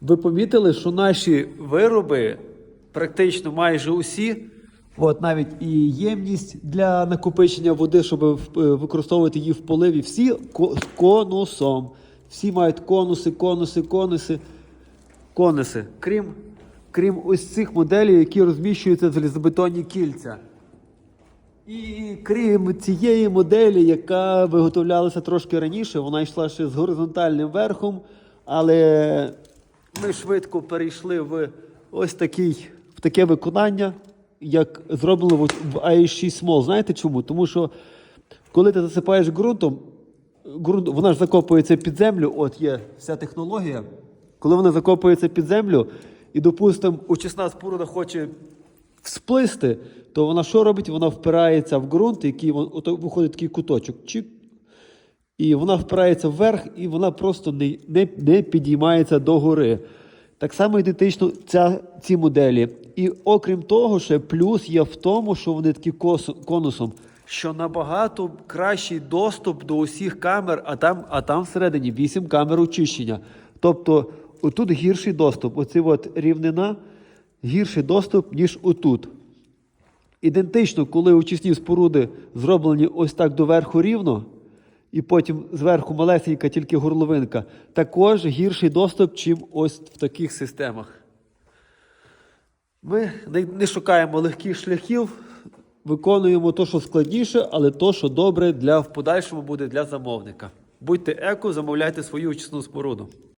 Ви помітили, що наші вироби практично майже усі, от навіть і ємність для накопичення води, щоб е, використовувати її в поливі, всі з конусом. Всі мають конуси, конуси, конуси, конуси. Крім, крім ось цих моделей, які розміщуються в залізобетонні кільця. І крім цієї моделі, яка виготовлялася трошки раніше, вона йшла ще з горизонтальним верхом, але ми швидко перейшли в ось такий, в таке виконання, як зроблено в, в AI6 Small. Знаєте чому? Тому що коли ти засипаєш ґрунтом, ґрунт, вона ж закопується під землю, от є вся технологія. Коли вона закопується під землю, і, допустимо, очисна споруда хоче всплисти, то вона що робить? Вона впирається в ґрунт, який виходить такий куточок. Чик, і вона впирається вверх, і вона просто не, не, не підіймається догори. Так само ідентично ця, ці моделі. І окрім того, ще плюс є в тому, що вони такі конусом, що набагато кращий доступ до усіх камер, а там, а там всередині 8 камер очищення. Тобто отут гірший доступ. Оці от рівнина гірший доступ, ніж отут. Ідентично, коли очисні споруди зроблені ось так доверху рівно, і потім зверху малесенька тільки горловинка, також гірший доступ, чим ось в таких системах. Ми не, шукаємо легких шляхів, виконуємо те, що складніше, але то, що добре для в подальшому буде для замовника. Будьте еко, замовляйте свою очисну споруду.